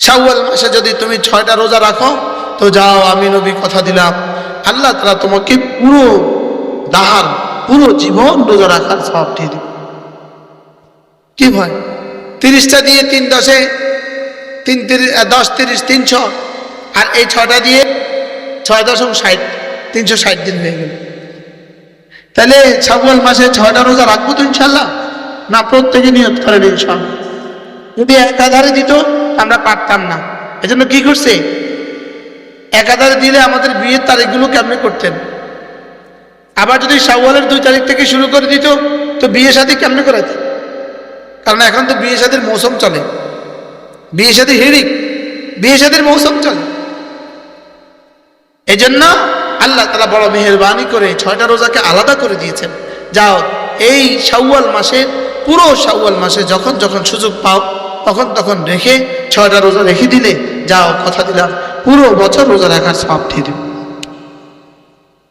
শাওয়াল মাসে যদি তুমি ছয়টা রোজা রাখো, তো যাও, আমি নবী কথা দিলাম। আল্লাহ তারা তোমাকে পুরো দাহার পুরো জীবন রোজা রাখার সব দিয়ে কি ভয়? তিরিশটা দিয়ে তিন দশে, তিন তিরিশ দশ তিরিশ, তিনশো, আর এই ছটা দিয়ে ছয় দশম ষাট, তিনশো ষাট দিন হয়ে গেল। তাহলে শাওয়াল মাসে ছয়টা রোজা রাখব তো ইনশাল্লাহ না, প্রত্যেকে নিয়ত করেন ইনশাল্লাহ যদি একাধারে দিত, আমরা পারতাম না। এজন্য কি করছে? একাধারে দিলে আমাদের বিয়ের তারিখগুলো কেমনে করতেন? আবার যদি শাওয়ালের দুই তারিখ থেকে শুরু করে দিত, তো বিয়ে শাদী কেমনে করাইত? কারণ এখন তো বিয়ে শাদীর মৌসুম চলে। বিয়ে শাদী হিড়িক, বিয়ে শাদীর মৌসুম চলে। এই জন্য আল্লাহ তালা বড় মেহরবানি করে ছয়টা রোজাকে আলাদা করে দিয়েছেন। যাও, এই শাওয়াল মাসে, পুরো শাওয়াল মাসে যখন যখন সুযোগ পাও তখন তখন রেখে ছয়টা রোজা রেখে দিলে, যাও কথা দিলাম, পুরো বছর রোজা রাখার সব দিয়ে দেব।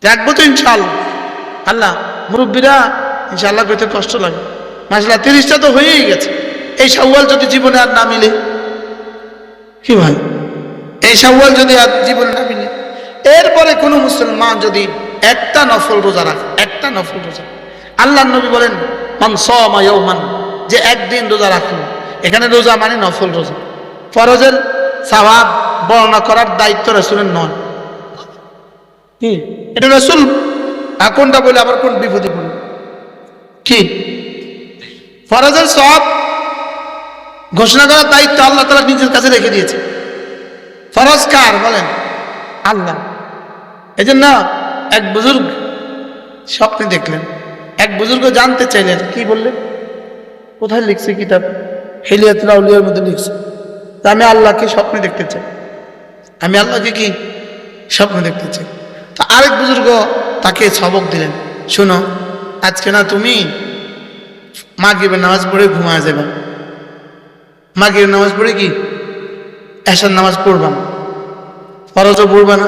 রাখব তো ইনশাল্লাহ আল্লাহ, মুরব্বীরা ইনশাল্লাহ পেতে কষ্ট লাগে। মাসলা তিরিশটা তো হয়েই গেছে। এই শাওয়াল যদি জীবনে আর না মিলে, কি ভাই? এই শাওয়াল যদি আর জীবনে না মিলে, এরপরে কোনো মুসলমান যদি একটা নফল রোজা রাখে, একটা নফল রোজা আল্লাহ নবী বলেন, মান সমা ইয়াউমান যে একদিন রোজা রাখল এখানে রোজা মানে নফল রোজা। ফরজের সাওয়াব বর্ণনা করার দায়িত্ব রসুলের নয়। কি? এটা রসুল কোনটা বলে আবার কোন বিপদে পড়ল কি? ফরজের সব ঘোষণা করার দায়িত্ব আল্লাহ তালা নিজের কাছে রেখে দিয়েছে। ফরজ কার বলেন? আল্লাহ। এই জন্য এক বুজুর্গ স্বপ্নে দেখলেন। এক বুজুর্গ জানতে চাইলেন কি বললেন? কোথায় লিখছে কিতাব? হেলিয়াতুল আউলিয়ার মধ্যে লিখছে। তা আমি আল্লাহকে স্বপ্নে দেখতে চাই। আমি আল্লাহকে কি স্বপ্ন দেখতে চাই? তো আরেক বুজুর্গ তাকে সবক দিলেন, শোনো, আজকে না তুমি মাগরিবের নামাজ পড়ে ঘুমায় যাবে। মাগরিবের নামাজ পড়ে কি? এসার নামাজ পড়বা না। ফরজও পড়বা না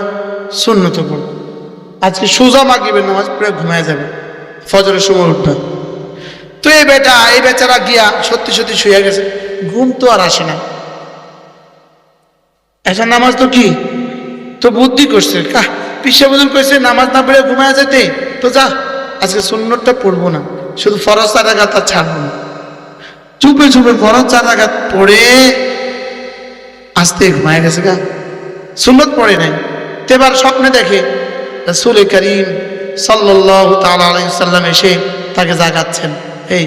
শূন্যত পড়বা আজকে সোজা মাগরিবের নামাজ পড়ে ঘুমায় যাবে। ফজরের সময় উঠবে। তো এই বেটা, এই বেচারা গিয়া সত্যি সত্যি শুয়ে গেছে। ঘুম তো আর আসে না। এসার নামাজ তো কি? তো বুদ্ধি করছে। পিসা বুজুর কইছে, নামাজ না পড়ে ঘুমায় যেতে তো যা, আজকে সুন্নতটা পড়ব না। শুধু ফরজ চার আঘাত আর ছাড়বো না। চুপে চুপে ফরজ চার আঘাত পড়ে আস্তে ঘুমায় গেছে গা সুন্নত পড়ে নাই। তো এবার স্বপ্নে দেখে, রসুল করিম সাল্লাহ তাল্লাম এসে তাকে জাগাচ্ছেন। এই,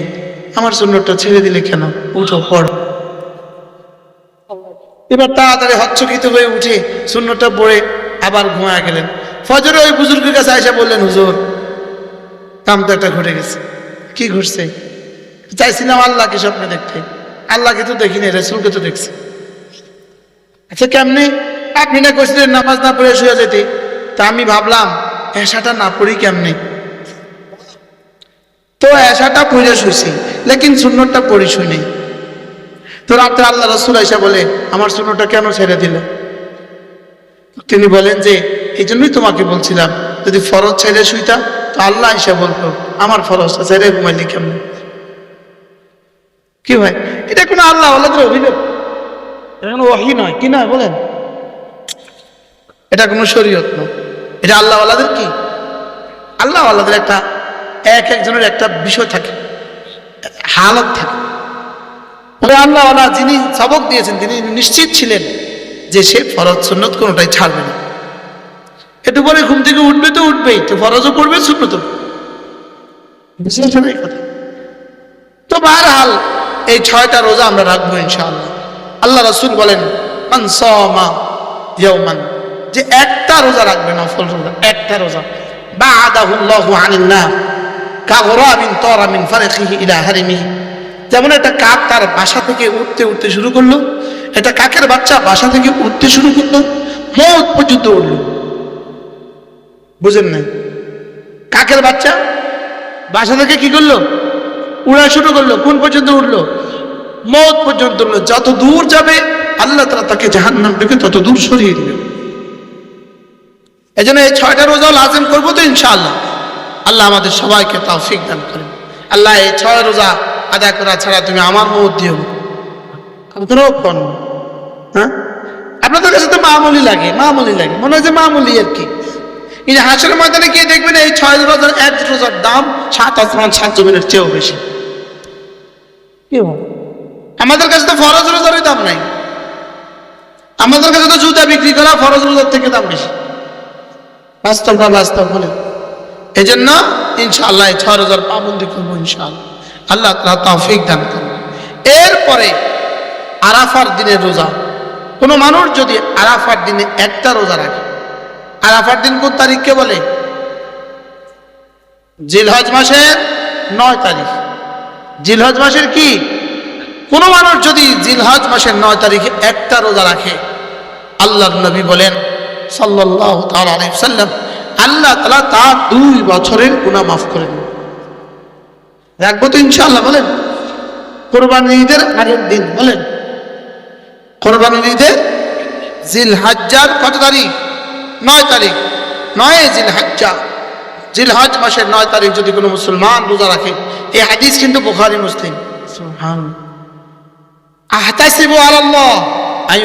আমার সুন্নতটা ছেড়ে দিলে কেন? উঠো, পড়। এবার তাড়াতাড়ি হচ্ছকিত হয়ে উঠে শূন্যটা পড়ে আবার ঘুমায় গেলেন। ফজরে ওই বুজুর্গের কাছে আয়সা বললেন, হুজুর তো একটা ঘটে গেছে। কি ঘটছে? চাইছিলাম আল্লাহকে স্বপ্নে দেখতে। আল্লাহকে তো দেখিনি, রসুলকে তো দেখছি। আচ্ছা কেমনে? আপনি না কইছিলেন নামাজ না পড়ে শুয়ে যেতে তা আমি ভাবলাম এসাটা না পড়ি কেমনে? তো এসাটা পড়ে শুয়েছি লেকিন শূন্যটা পড়ি শুনি তো রাত্রে আল্লাহ রসুল আইসা বলে, আমার শূন্যটা কেন ছেড়ে দিল? তিনি বলেন যে, এই জন্যই তোমাকে বলছিলাম, যদি ফরজ ছেড়ে শুইতা, তো আল্লাহ আইসা বলতো, আমার ফরজটা ছেড়ে ঘুমাইলি কেমন? কি ভাই? এটা কোনো আল্লাহ আল্লাহদের অভিযোগ? এটা কোনো ওয়াহি নয়, কি নয় বলেন? এটা কোনো শরীয়ত নয়। এটা আল্লাহ আল্লাহদের কি? আল্লাহ আল্লাহদের একটা এক একজনের একটা বিষয় থাকে, হালত থাকে। তবে আল্লাহ যিনি সবক দিয়েছেন, তিনি নিশ্চিত ছিলেন যে সে ফরজ সুন্নত কোনোটাই ছাড়বে না। একটু পরে ঘুম থেকে উঠবে তো উঠবেই, তো ফরজও পড়বে সুন্নত এই কথা। তো এই ছয়টা রোজা আমরা রাখব ইনশাআল্লাহ। আল্লাহ রসুল বলেন যে একটা রোজা রাখবে, নফল রোজা, একটা রোজা। বা আদাহুল্লাহু না কাগরামিন তরামিন ফারিখিহি ইলা হারিমিহি। যেমন একটা কাক তার বাসা থেকে উঠতে উঠতে শুরু করল, একটা কাকের বাচ্চা বাসা থেকে উঠতে শুরু করল, মৌত পর্যন্ত উঠল। বুঝেন নাই? কাকের বাচ্চা বাসা থেকে কি করল? উড়া শুরু করল, কোন পর্যন্ত উঠল? মৌত পর্যন্ত উঠল। যত দূর যাবে, আল্লাহ তারা তাকে জাহান নাম থেকে তত দূর সরিয়ে দিবে এই জন্য এই ছয়টা রোজাও লাজেম করব তো ইনশাআল্লাহ। আল্লাহ আমাদের সবাইকে তৌফিক দান করেন। আল্লাহ এই ছয় রোজা আদায় করা ছাড়া তুমি আমার মত দিও। হ্যাঁ? আপনাদের কাছে তো মামুলি লাগে মামুলি লাগে। মনে হয় যে মামুলি আর কি। কিন্তু হাসের ময়দানে গিয়ে দেখবেন এই ছয় রোজার, এক রোজার দাম সাত আসমান, সাত জমিনের চেয়েও বেশি? আমাদের কাছে তো ফরজ রোজারই দাম নাই। আমাদের কাছে তো জুতা বিক্রি করা ফরজ রোজার থেকে দাম বেশি। বাস্তব না বাস্তব বলে এই জন্য ইনশাআল্লাহ এই ছয় রোজার পাবন্দি করব ইনশাআল্লাহ। আল্লাহ তালা তৌফিক দান করব এরপরে আরাফার দিনের রোজা। কোনো মানুষ যদি আরাফার দিনে একটা রোজা রাখে, আরাফার দিন কোন তারিখকে বলে? জিলহজ মাসের নয় তারিখ। জিলহজ মাসের কি? কোনো মানুষ যদি জিলহজ মাসের নয় তারিখে একটা রোজা রাখে, আল্লাহর নবী বলেন সাল্লাহ সাল্লাম আল্লাহ তালা তার দুই বছরের গুণা মাফ করে দেন রাখব তো ইনশাআল্লাহ, বলেন। কোরবানি ঈদের আগের দিন, বলেন। কোরবানি ঈদের জিল হাজ্জার কত তারিখ? নয় তারিখ। নয় জিল হাজ্জা জিল হজ মাসের নয় তারিখ যদি কোনো মুসলমান রোজা রাখে, এই হাদিস কিন্তু বুখারি, মুসলিম। আলাল্লাহ আই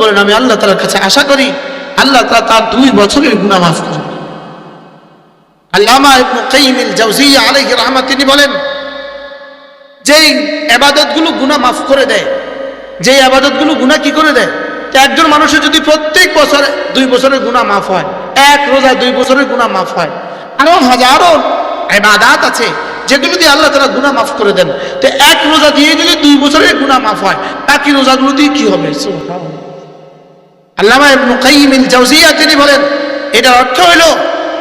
বলেন, আমি আল্লাহ তাআলার কাছে আশা করি আল্লাহ তাআলা তার দুই বছরের গুনাহ মাফ করবেন আল্লামা ইবনে তিনি বলেন, যেই আবাদতগুলো গুনাহ মাফ করে দেয়, যেই আবাদতগুলো গুনাহ কি করে দেয়? একজন মানুষের যদি প্রত্যেক বছরে দুই বছরের গুনাহ মাফ হয়, এক রোজায় দুই বছরের গুনাহ মাফ হয়, আরও হাজারো ইবাদাত আছে, যেগুলো দিয়ে আল্লাহ তারা গুনাহ মাফ করে দেন। তো এক রোজা দিয়ে যদি দুই বছরের গুনাহ মাফ হয়, বাকি রোজাগুলো দিয়ে কি হবে? আল্লামা আল জাওজিয়্যা তিনি বলেন, এটার অর্থ হলো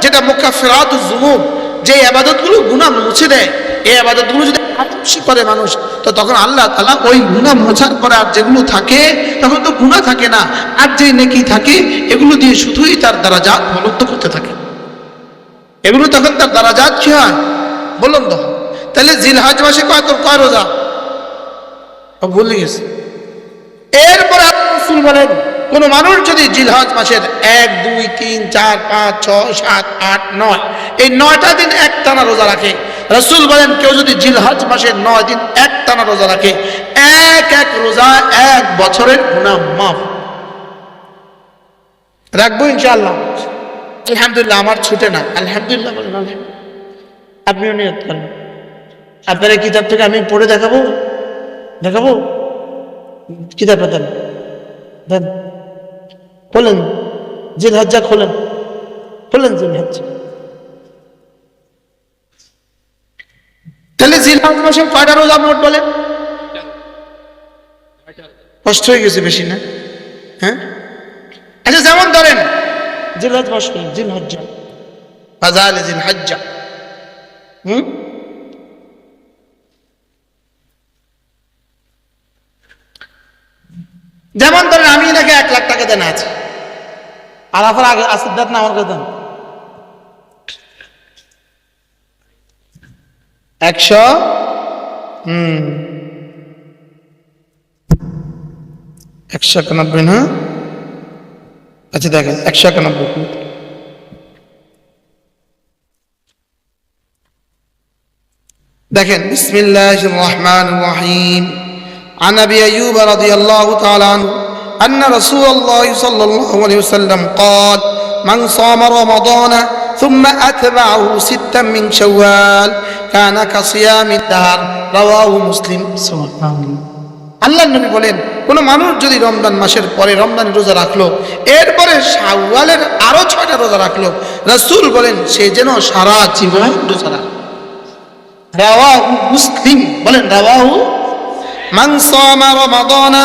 যেটা মুকাফফিরাতুজ যুনুব, যে আবাদতগুলো গুনাহ মুছে দেয়। এই আবাদতগুলো যদি আত্মসি করে মানুষ, তো তখন আল্লাহ তাআলা ওই গুনাহ মোছার পরে আর যেগুলো থাকে, তখন তো গুনাহ থাকে না। আর যে নেকি থাকে, এগুলো দিয়ে শুধুই তার দ্বারাজাত বলন্দ করতে থাকে। এগুলো তখন তার দ্বারাজাত কি হয়? বলন্দ হয়। তাহলে জিলহাজ মাসে কয় তোর কয় রোজা? ও ভুলে গেছে এরপর রসুল বলেন কোন মানুষ যদি জিলহজ মাসের এক, দুই, তিন, চার, পাঁচ, ছয়, সাত, আট, নয়, এই নয়টা দিন এক টানা রোজা রাখে। রসুল বলেন, কেউ যদি জিলহজ মাসের নয় দিন এক টানা রোজা রাখে, এক এক রোজা এক বছরের গুণা মাফ। রাখব ইনশাআল্লাহ। আলহামদুলিল্লাহ, আমার ছুটে না। আলহামদুলিল্লাহ, বলেন। আপনিও নিয়ত করেন। আপনার এই কিতাব থেকে আমি পড়ে দেখাবো? দেখাবো? কিতাবটা দেন দেন। খোলেন জিল হজ্জা খোলেন জিল হজ্জা তাহলে জিল হজ মাসে কয়টা রোজা মোট বলেন? কষ্ট হয়ে গেছে বেশি না? হ্যাঁ? আচ্ছা যেমন ধরেন জিল হজ মাস করেন জিল হজ্জা ফাজাল জিল হজ্জা হুম? যেমন ধরেন, আমি নাকি এক লাখ টাকা দেন আছে। আর আপনার আগে আসির দাঁত না আমার কাছে দেন একশো হুম একশো একানব্বই না আচ্ছা দেখেন একশো একানব্বই দেখেন বিসমিল্লাহ রহমান রহিম عن ابي ايوب رضي الله تعالى عنه ان رسول الله صلى الله عليه وسلم قال من صام رمضان ثم اتبعه ستا من شوال كان كصيام الدهر رواه مسلم سبحان الله আল্লাহ নবী বলেন কোন মানুষ যদি রমজান মাসের পরে রমজান রোজা রাখলো এরপরে শাওয়ালের আরো ছয়টা রোজা রাখলো রাসূল বলেন সে যেন সারা জীবন রোজা রাখলো রাওয়াহু মুসলিম বলেন রাওয়াহু মান সামা রমাদানা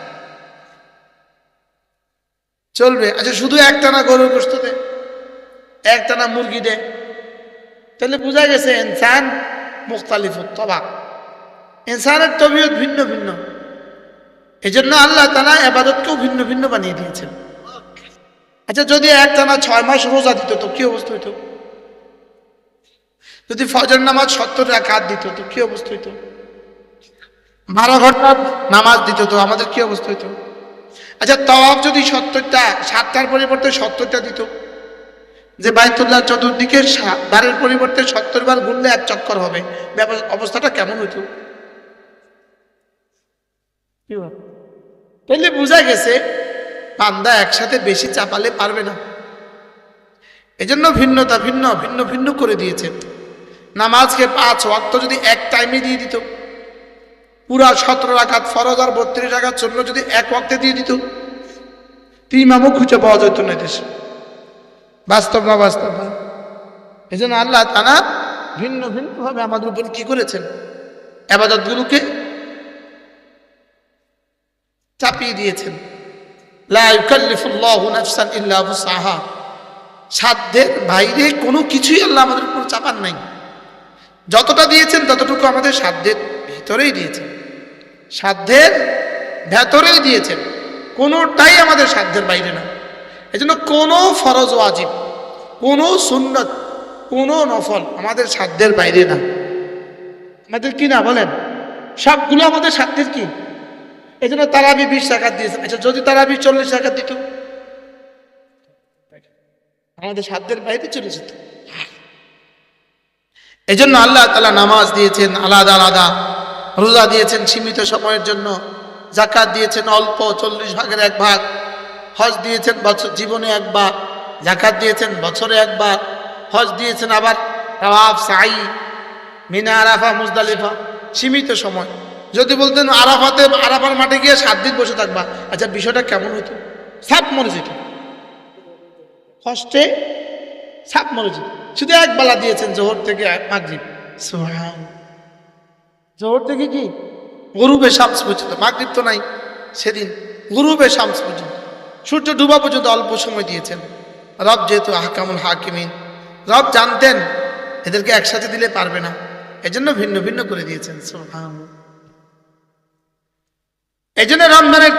চলবে। আচ্ছা শুধু একটা না গরুর গোস্ত দে একটা না মুরগি দে। তাহলে বোঝা গেছে ইনসান মুখতালিফ তবা ইনসানের তবিয়ত ভিন্ন ভিন্ন। এই জন্য আল্লাহ তালা এবাদতকেও ভিন্ন ভিন্ন বানিয়ে দিয়েছেন। আচ্ছা যদি এক টানা ছয় মাস রোজা দিত, তো কি অবস্থা হইতো? যদি ফজর নামাজ সত্তর রাকাত দিত, তো কি অবস্থা হইতো? বারো ঘণ্টার নামাজ দিত, তো আমাদের কি অবস্থা হইতো? আচ্ছা তওয়াব যদি সত্তরটা, সাতটার পরিবর্তে সত্তরটা দিত। যে বাইতুল্লাহ চতুর্দিকে বারের পরিবর্তে সত্তর বার ঘুরলে এক চক্কর হবে। অবস্থাটা কেমন হইতো? তাহলে বোঝা গেছে পান্দা একসাথে বেশি চাপালে পারবে না। এজন্য ভিন্নতা ভিন্ন ভিন্ন ভিন্ন করে দিয়েছে। নামাজকে পাঁচ ওয়াক্ত যদি এক টাইমে দিয়ে দিত। পুরা সতেরো রাখাত ফরজ আর বত্রিশ রাখাত জন্য যদি এক ওয়াক্তে দিয়ে দিত। তিন ইমামও খুঁজে পাওয়া যেত না দেশে। বাস্তব না বাস্তব না। এই জন্য আল্লাহ তারা ভিন্ন ভিন্নভাবে আমাদের উপর কি করেছেন? আবাদতগুলোকে চাপিয়ে দিয়েছেন। উসআহা। সাধ্যের বাইরে কোনো কিছুই আল্লাহ আমাদের উপর চাপান নাই। যতটা দিয়েছেন ততটুকু আমাদের সাধ্যের ভিতরেই দিয়েছেন। সাধ্যের ভেতরেই দিয়েছেন। কোনোটাই আমাদের সাধ্যের বাইরে না। এই জন্য কোনো ফরজ ওয়াজিব, কোনো সুন্নত, কোনো নফল আমাদের সাধ্যের বাইরে না। আমাদের কি না বলেন? সবগুলো আমাদের সাধ্যের কি? এই জন্য তারাবি বিশ টাকা দিয়েছে আচ্ছা যদি তারাবি চল্লিশ টাকা দিত? আমাদের সাধ্যের বাইরে চলে যেত। এই জন্য আল্লাহ তালা নামাজ দিয়েছেন আলাদা আলাদা। রোজা দিয়েছেন সীমিত সময়ের জন্য জাকাত দিয়েছেন অল্প চল্লিশ ভাগের এক ভাগ, হজ দিয়েছেন বছর, জীবনে একবার জাকাত দিয়েছেন বছরে একবার হজ দিয়েছেন আবার তাওয়াফ সাই মিনা, আরাফা, মুজদালিফা, সীমিত সময়। যদি বলতেন আরাফাতে, আরাফার মাঠে গিয়ে সাত দিন বসে থাকবা আচ্ছা বিষয়টা কেমন হতো? সাপ মরে যেত। কষ্টে সাপ মরে যেত। শুধু এক বেলা দিয়েছেন জোহর থেকে মাগরিব। সুবহান জোহর থেকে কি? গরুবে শামস পর্যন্ত, মাগরীব তো নাই, সেদিন গরুবে শামস পর্যন্ত। সূর্য ডুবা পর্যন্ত অল্প সময় দিয়েছেন। রব যেহেতু হাকামুল হাকিমিন, রব জানতেন এদেরকে একসাথে দিলে পারবে না, এজন্য ভিন্ন ভিন্ন করে দিয়েছেন সুবহান এই জন্য রমজানের